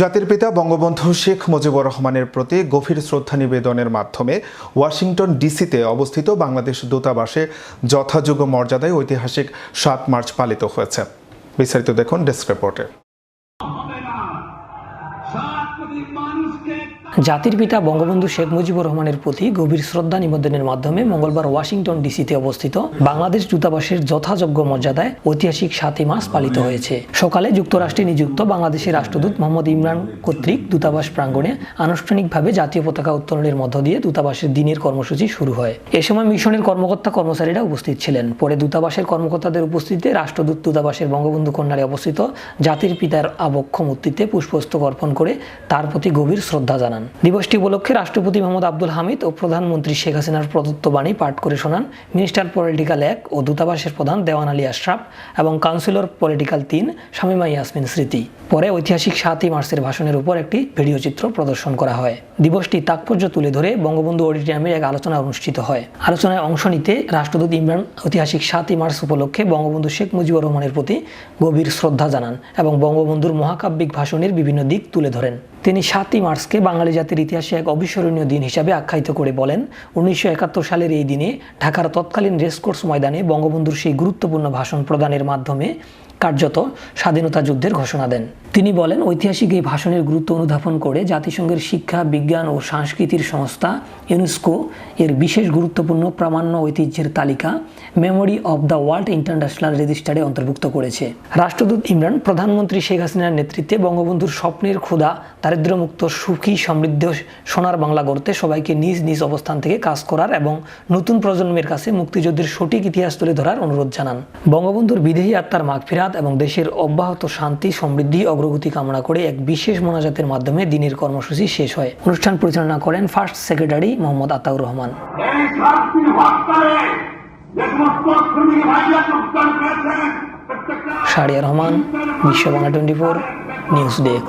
জাতির পিতা বঙ্গবন্ধু শেখ মুজিবুর রহমানের প্রতি গভীর শ্রদ্ধা নিবেদনের মাধ্যমে ওয়াশিংটন ডিসিতে অবস্থিত বাংলাদেশ দূতাবাসে যথাযোগ্য মর্যাদায় ঐতিহাসিক সাত মার্চ পালিত হয়েছে। বিস্তারিত দেখুন ডেস্ক রিপোর্টে। জাতির পিতা বঙ্গবন্ধু শেখ মুজিবুর রহমানের প্রতি গভীর শ্রদ্ধা নিবেদনের মাধ্যমে মঙ্গলবার ওয়াশিংটন ডিসিতে অবস্থিত বাংলাদেশ দূতাবাসের যথাযোগ্য মর্যাদায় ঐতিহাসিক সাতই মাস পালিত হয়েছে। সকালে যুক্তরাষ্ট্রে নিযুক্ত বাংলাদেশের রাষ্ট্রদূত মোহাম্মদ ইমরান কর্তৃক দূতাবাস প্রাঙ্গণে আনুষ্ঠানিকভাবে জাতীয় পতাকা উত্তোলনের মধ্য দিয়ে দূতাবাসের দিনের কর্মসূচি শুরু হয়। এ সময় মিশনের কর্মকর্তা কর্মচারীরা উপস্থিত ছিলেন। পরে দূতাবাসের কর্মকর্তাদের উপস্থিতিতে রাষ্ট্রদূত দূতাবাসের বঙ্গবন্ধু কন্যারে অবস্থিত জাতির পিতার আবক্ষ মূর্তিতে পুষ্পস্তক অর্পণ করে তার প্রতি গভীর শ্রদ্ধা জানান। দিবসটি উপলক্ষে রাষ্ট্রপতি মোহাম্মদ আব্দুল হামিদ ও প্রধানমন্ত্রী শেখ হাসিনার প্রদত্ত বাণী পাঠ করে শোনান মিনিস্টার পলিটিক্যাল এক ও দূতাবাসের প্রধান দেওয়ান আলী আশরাফ এবং কাউন্সিলর পলিটিক্যাল তিন শামিমা ইয়াসমিন স্মৃতি। পরে ঐতিহাসিক সাতই মার্চের ভাষণের উপর একটি ভিডিও চিত্র প্রদর্শন করা হয়। দিবসটি তাৎপর্য তুলে ধরে বঙ্গবন্ধু অডিটোরিয়ামে এক আলোচনা অনুষ্ঠিত হয়। আলোচনায় অংশ নিতে রাষ্ট্রদূত ইমরান ঐতিহাসিক সাতই মার্চ উপলক্ষে বঙ্গবন্ধু শেখ মুজিবুর রহমানের প্রতি গভীর শ্রদ্ধা জানান এবং বঙ্গবন্ধুর মহাকাব্যিক ভাষণের বিভিন্ন দিক তুলে ধরেন। তিনি সাতই মার্চকে বাঙালি জাতির ইতিহাসে এক অবিস্মরণীয় দিন হিসাবে আখ্যায়িত করে বলেন, উনিশশো একাত্তর সালের এই দিনে ঢাকার তৎকালীন রেসকোর্স ময়দানে বঙ্গবন্ধুর সেই গুরুত্বপূর্ণ ভাষণ প্রদানের মাধ্যমে কার্যত স্বাধীনতা যুদ্ধের ঘোষণা দেন। তিনি বলেন, ঐতিহাসিক এই ভাষণের গুরুত্ব অনুধাবন করে জাতিসংঘের শিক্ষা, বিজ্ঞান ও সংস্কৃতির সংস্থা ইউনেস্কো এর বিশেষ গুরুত্বপূর্ণ প্রামাণ্য ঐতিহ্যের তালিকা memory of the world international রেজিস্টারে অন্তর্ভুক্ত করেছে। রাষ্ট্রদূত ইমরান, প্রধানমন্ত্রী শেখ হাসিনার নেতৃত্বে বঙ্গবন্ধুর স্বপ্নের ক্ষুধা, দারিদ্র্যমুক্ত, সুখী, সমৃদ্ধ সোনার বাংলা গড়তে সবাইকে নিজ নিজ অবস্থান থেকে কাজ করার এবং নতুন প্রজন্মের কাছে মুক্তিযুদ্ধের সঠিক ইতিহাস তুলে ধরার অনুরোধ জানান। বঙ্গবন্ধুর বিদেহী আত্মার মাগফিরাত এবং দেশের অব্যাহত শান্তি সমৃদ্ধি অগ্রগতি কামনা করে এক বিশেষ মোনাজাতের মাধ্যমে দিনের কর্মসূচি শেষ হয়। অনুষ্ঠান পরিচালনা করেন ফার্স্ট সেক্রেটারি মোহাম্মদ আতাউর রহমান। এই সাত দিন হত্যারে যে সমস্ত শ্রমিক ভাইরা যোগদান করেছেন প্রত্যেকটা Sharia Rahman Bishwa Bangla twenty four news desk.